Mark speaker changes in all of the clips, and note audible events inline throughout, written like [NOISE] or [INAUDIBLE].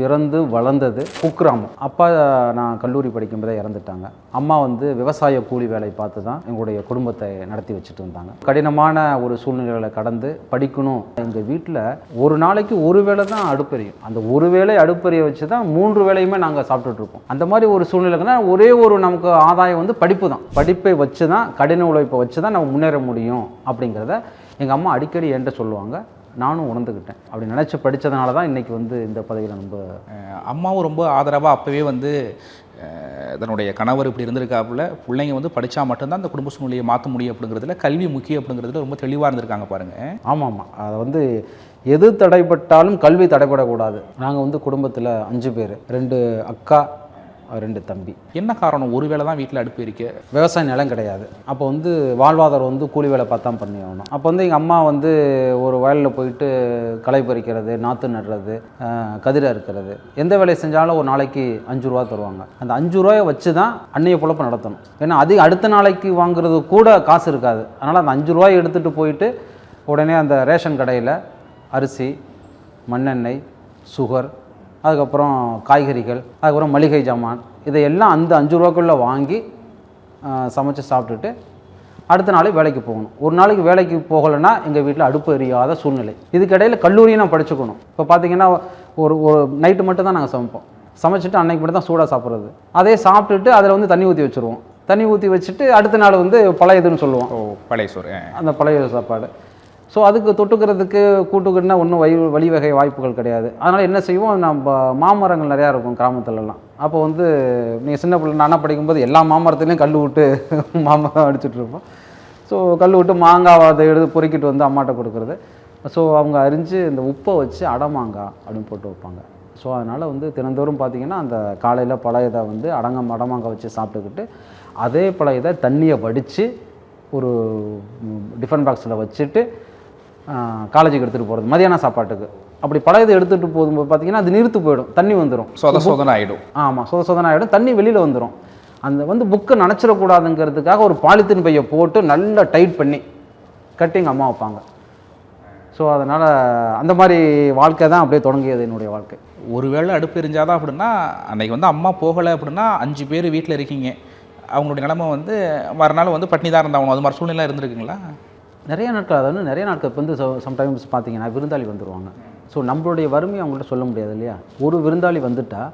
Speaker 1: பிறந்து வளர்ந்தது குக்கிராமம். அப்பா நான் கல்லூரி படிக்கும்போதே இறந்துட்டாங்க. அம்மா வந்து விவசாய கூலி வேலை பார்த்து தான் எங்களுடைய குடும்பத்தை நடத்தி வச்சுட்டு இருந்தாங்க கடினமான ஒரு சூழ்நிலைகளை கடந்து படிக்கணும். எங்கள் வீட்டில் ஒரு நாளைக்கு ஒரு வேளை தான் அடுப்பெரியும். அந்த ஒரு வேளை அடுப்பெரிய வச்சு தான் மூன்று வேலையுமே நாங்கள் சாப்பிட்டுட்ருப்போம் அந்த மாதிரி ஒரு சூழ்நிலைக்குன்னா ஒரே ஒரு நமக்கு ஆதாயம் வந்து படிப்பு தான். படிப்பை வச்சு தான் கடின உழைப்பை வச்சு தான் நம்ம முன்னேற முடியும் அப்படிங்கிறத எங்கள் அம்மா அடிக்கடி என்கிட்ட சொல்லுவாங்க. நானும் உணர்ந்துக்கிட்டேன் அப்படி நினச்சி படித்ததுனால தான் இன்றைக்கி வந்து இந்த பதவியில் ரொம்ப
Speaker 2: அம்மாவும் ரொம்ப ஆதரவாக அப்போவே வந்து தன்னுடைய கணவர் இப்படி இருந்திருக்காப்புல பிள்ளைங்க வந்து படித்தா மட்டும்தான் அந்த குடும்ப சூழ்நிலையை மாற்ற முடியும் அப்படிங்கிறதுல கல்வி முக்கியம் அப்படிங்கிறதுல ரொம்ப தெளிவாக இருந்திருக்காங்க பாருங்கள்
Speaker 1: ஆமாம். ஆமாம் அதை வந்து எது தடைப்பட்டாலும் கல்வி தடைப்படக்கூடாது. நாங்கள் வந்து குடும்பத்தில் அஞ்சு பேர். ரெண்டு அக்கா ரெண்டு தம்பி.
Speaker 2: என்ன காரணம்? ஒரு வேளை தான் வீட்டில் அடுப்பு இருக்கு
Speaker 1: விவசாய நிலம் கிடையாது. அப்போ வந்து வாழ்வாதாரம் வந்து கூலி வேலை பார்த்து தான் பண்ணி ஆகணும். அப்போ வந்து எங்கள் அம்மா வந்து ஒரு வயலில் போயிட்டு களை பறிக்கிறது நாற்று நடுறது கதிரை அறுக்கிறது. எந்த வேலையை செஞ்சாலும் ஒரு நாளைக்கு அஞ்சு ரூபா தருவாங்க. அந்த அஞ்சு ரூபாயை வச்சு தான் அன்னைய பொழப்பு நடத்தணும். ஏன்னா அதிக அடுத்த நாளைக்கு வாங்குறது கூட காசு இருக்காது. அதனால் அந்த அஞ்சு ரூபாயை எடுத்துகிட்டு போயிட்டு உடனே அந்த ரேஷன் கடையில் அரிசி மண்ணெண்ணெய் சுகர் அதுக்கப்புறம் காய்கறிகள் அதுக்கப்புறம் மளிகை ஜாமான் இதையெல்லாம் அந்த அஞ்சு ரூபாக்குள்ளே வாங்கி சமைச்சு சாப்பிட்டுட்டு அடுத்த நாள் வேலைக்கு போகணும். ஒரு நாளைக்கு வேலைக்கு போகலைன்னா எங்கள் வீட்டில் அடுப்பு எரியாத சூழ்நிலை. இதுக்கிடையில் கல்லூரியும் நான் படிச்சுக்கணும். இப்போ பார்த்தீங்கன்னா ஒரு ஒரு நைட்டு மட்டும் தான் நாங்கள் சமைப்போம். சமைச்சிட்டு அன்னைக்கு மட்டும் தான் சூடாக சாப்பிட்றது. அதே சாப்பிட்டுட்டு அதில் வந்து தண்ணி ஊற்றி வச்சுருவோம். தண்ணி ஊற்றி வச்சுட்டு அடுத்த நாள் வந்து பழையதுன்னு சொல்லுவோம்.
Speaker 2: ஓ பழைய சோறு.
Speaker 1: அந்த பழைய சாப்பாடு. ஸோ அதுக்கு தொட்டுக்கிறதுக்கு கூட்டுக்குன்னா ஒன்றும் வழி வழிவகை வாய்ப்புகள் கிடையாது. அதனால் என்ன செய்வோம்? நம்ம மாமரங்கள் நிறையா இருக்கும் கிராமத்துலலாம். அப்போ வந்து நீங்கள் சின்ன பிள்ளை நானாக படிக்கும்போது எல்லா மாமரத்துலேயும் கல் விட்டு [LAUGHS] மாமரம் அடிச்சுட்ருப்போம் ஸோ கல் விட்டு மாங்காவை அதை எடுத்து பொறுக்கிட்டு வந்து அம்மாட்ட கொடுக்குறது. ஸோ அவங்க அரிஞ்சு இந்த உப்பை வச்சு அடமாங்காய் அப்படின்னு போட்டு வைப்பாங்க. ஸோ அதனால் வந்து தினந்தோறும் பார்த்தீங்கன்னா அந்த காலையில் பழையதை வந்து அடங்க அடமாங்காய் வச்சு சாப்பிட்டுக்கிட்டு அதே பழையதை தண்ணியை வடித்து ஒரு டிஃபன் பாக்ஸில் வச்சுட்டு காலேஜுக்கு எடுத்துகிட்டு போகிறது மதியான சாப்பாட்டுக்கு. அப்படி பழையதை எடுத்துகிட்டு போகும்போது பார்த்தீங்கன்னா அது நிறுத்து போயிடும் தண்ணி வந்துடும்
Speaker 2: சொத சொதன ஆகிடும்
Speaker 1: ஆமாம் சொத சொதன ஆகிடும் தண்ணி வெளியில் வந்துடும் அந்த வந்து புக்கை நனைச்சிடக்கூடாதுங்கிறதுக்காக ஒரு பாலித்தீன் பையை போட்டு நல்லா டைட் பண்ணி கட்டி எங்கள் அம்மா வைப்பாங்க. ஸோ அதனால் அந்த மாதிரி வாழ்க்கை தான் அப்படியே தொடங்கியது என்னுடைய வாழ்க்கை.
Speaker 2: ஒருவேளை அடுப்பு எரிஞ்சாதான் அப்படின்னா அன்னைக்கு வந்து அம்மா போகலை அப்படின்னா அஞ்சு பேர் வீட்டில் இருக்கீங்க. அவங்களுடைய நிலைமை வந்து மறுநாள் வந்து பட்னி தான் இருந்தாகணும். அது மாதிரி சூழ்நிலை இருந்திருக்குங்களா?
Speaker 1: நிறைய நாட்கள் அதாவது நிறைய நாட்கள் இப்போ வந்து சம்டைம்ஸ் பார்த்தீங்கன்னா விருந்தாளி வந்துடுவாங்க ஸோ நம்மளுடைய வறுமையை அவங்கள்ட்ட சொல்ல முடியாது இல்லையா? ஒரு விருந்தாளி வந்துட்டால்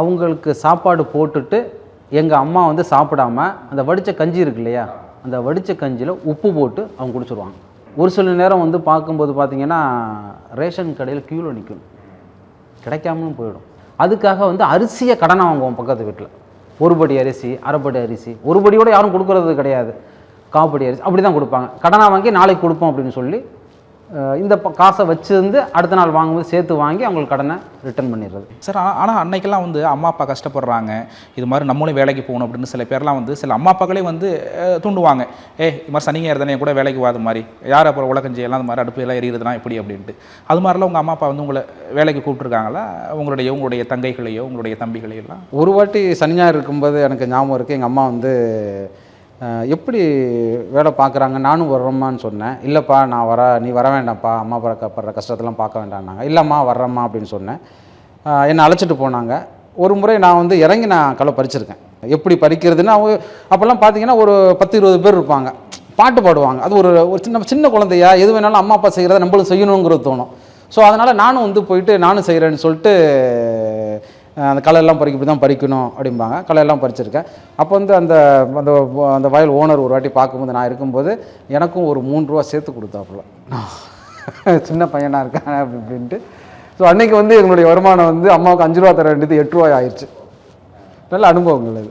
Speaker 1: அவங்களுக்கு சாப்பாடு போட்டுட்டு எங்கள் அம்மா வந்து சாப்பிடாம அந்த வடித்த கஞ்சி இருக்கு இல்லையா? அந்த வடித்த கஞ்சியில் உப்பு போட்டு அவங்க குடிச்சிருவாங்க. ஒரு சில நேரம் வந்து பார்க்கும்போது பார்த்திங்கன்னா ரேஷன் கடையில் க்யூவில் நிற்கும் கிடைக்காமலும் போயிடும். அதுக்காக வந்து அரிசியை கடனை வாங்குவோம் பக்கத்து வீட்டில். ஒரு படி அரிசி அரைப்படி அரிசி. ஒரு படியோட யாரும் கொடுக்கறது கிடையாது. காப்படி அரிசி அப்படி தான் கொடுப்பாங்க. கடனாக வாங்கி நாளைக்கு கொடுப்போம் அப்படின்னு சொல்லி இந்த காசை வச்சிருந்து அடுத்த நாள் வாங்கும்போது சேர்த்து வாங்கி அவங்களுக்கு கடனை ரிட்டர்ன் பண்ணிடுறது.
Speaker 2: சார் ஆனால் ஆனால் அன்னைக்கெல்லாம் வந்து அம்மா அப்பா கஷ்டப்படுறாங்க. இது மாதிரி நம்மளும் வேலைக்கு போகணும் அப்படின்னு சில பேர்லாம் வந்து சில அம்மா அப்பாக்களே வந்து தூண்டுவாங்க. ஏ இது மாதிரி சனிங்க இருந்தானே கூட வேலைக்கு வாது மாதிரி. யார் அப்புறம் உலகஞ்சி எல்லாம் அந்த மாதிரி அடுப்பு எல்லாம் எரியுறதுலாம் எப்படி? அப்படின்ட்டு. அது மாதிரிலாம் உங்கள் அம்மா அப்பா வந்து உங்களை வேலைக்கு கூப்பிட்ருக்காங்களா உங்களுடைய உங்களுடைய தங்கைகளையோ உங்களுடைய தம்பிகளையோ எல்லாம்
Speaker 1: ஒரு வாட்டி சனி ஞாயிறு இருக்கும்போது எனக்கு ஞாபகம் இருக்குது எங்கள் அம்மா வந்து எப்படி வேலை பார்க்குறாங்க? நானும் வர்றோம்மான்னு சொன்னேன். இல்லைப்பா நான் வர நீ வர வேண்டாம்ப்பா. அம்மா படுற படுற கஷ்டத்தெல்லாம் பார்க்க வேண்டாம்னாங்க. இல்லைம்மா வர்றம்மா அப்படின்னு சொன்னேன். என்னை அழைச்சிட்டு போனாங்க. ஒரு முறை நான் வந்து இறங்கி நான் களை பறிச்சிருக்கேன். எப்படி பறிக்கிறதுன்னு அவங்க அப்போல்லாம் பார்த்தீங்கன்னா ஒரு பத்து இருபது பேர் இருப்பாங்க. பாட்டு பாடுவாங்க. அது ஒரு ஒரு சின்ன சின்ன குழந்தையா எது வேணாலும் அம்மா அப்பா செய்கிறத நம்மளும் செய்யணுங்கிறது தோணும். ஸோ அதனால் நானும் வந்து போயிட்டு நானும் செய்கிறேன்னு சொல்லிட்டு அந்த களையெல்லாம் பறிக்க இப்படி தான் பறிக்கணும் அப்படிம்பாங்க. களையெல்லாம் பறிச்சிருக்கேன். அப்போ வந்து அந்த அந்த அந்த வயல் ஓனர் ஒரு வாட்டி பார்க்கும்போது நான் இருக்கும்போது எனக்கும் ஒரு மூணு ரூபா சேர்த்து கொடுத்தாப்புல. [LAUGHS] சின்ன பையனாக இருக்கேன் அப்படி இப்படின்ட்டு ஸோ அன்றைக்கி வந்து எங்களுடைய வருமானம் வந்து அம்மாவுக்கு அஞ்சு ரூபா தர வேண்டியது எட்டு ரூபாய் ஆயிடுச்சு. நல்ல அனுபவங்கள் அது.